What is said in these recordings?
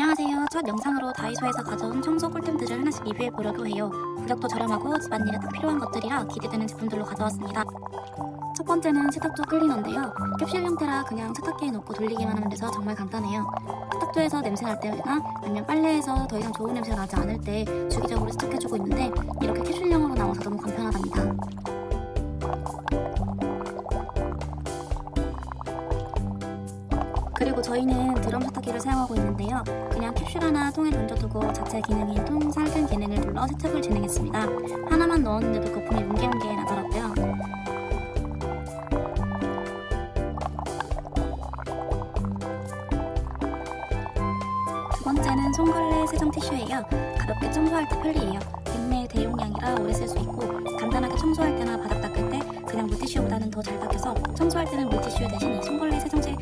안녕하세요. 첫 영상으로 다이소에서 가져온 청소 꿀템들을 하나씩 리뷰해 보려고 해요. 가격도 저렴하고 집안일에 딱 필요한 것들이라 기대되는 제품들로 가져왔습니다. 첫 번째는 세탁조 클리너인데요. 캡슐 형태라 그냥 세탁기에 넣고 돌리기만 하면 돼서 정말 간단해요. 세탁조에서 냄새 날 때나 아니면 빨래에서 더 이상 좋은 냄새가 나지 않을 때 주기적으로 세척해주고 있는데 이렇게 캡슐형으로 나와서 너무 간편하답 그리고 저희는 드럼 세탁기를 사용하고 있는데요. 그냥 캡슐 하나 통에 던져두고 자체 기능인 통 살균 기능을 눌러 세척을 진행했습니다. 하나만 넣었는데도 거품이 뭉게뭉게 나더라고요. 두 번째는 손걸레 세정 티슈예요. 가볍게 청소할 때 편리해요. 빅내 대용량이라 오래 쓸 수 있고 간단하게 청소할 때나 바닥 닦을 때 그냥 물티슈보다는 더 잘 닦여서 청소할 때는 물티슈 대신 이 손걸레 세정제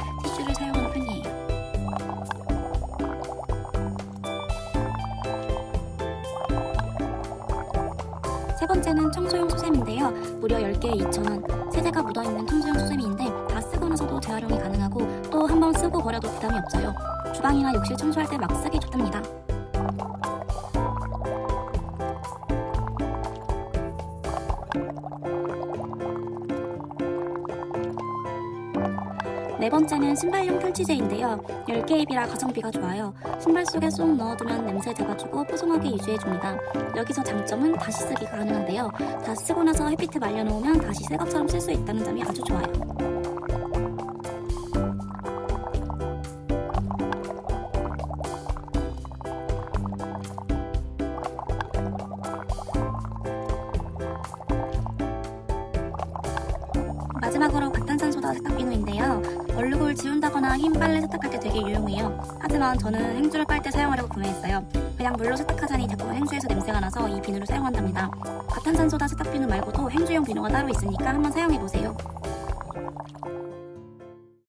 세 번째는 청소용 수세미인데요. 무려 10개에 2,000원. 세제가 묻어있는 청소용 수세미인데 다 쓰고 나서도 재활용이 가능하고 또 한 번 쓰고 버려도 부담이 없어요. 주방이나 욕실 청소할 때 막 쓰기 좋답니다. 네 번째는 신발용 탈취제인데요. 10개 입이라 가성비가 좋아요. 신발 속에 쏙 넣어두면 냄새 잡아주고 뽀송하게 유지해줍니다. 여기서 장점은 다시 쓰기가 가능한데요. 다 쓰고 나서 햇빛에 말려놓으면 다시 새 것처럼 쓸 수 있다는 점이 아주 좋아요. 마지막으로 과탄산소다. 얼룩을 지운다거나 흰 빨래 세탁할 때 되게 유용해요. 하지만 저는 행주를 빨 때 사용하려고 구매했어요. 그냥 물로 세탁하자니 자꾸 행주에서 냄새가 나서 이 비누를 사용한답니다. 과탄산소다 세탁 비누 말고도 행주용 비누가 따로 있으니까 한번 사용해보세요.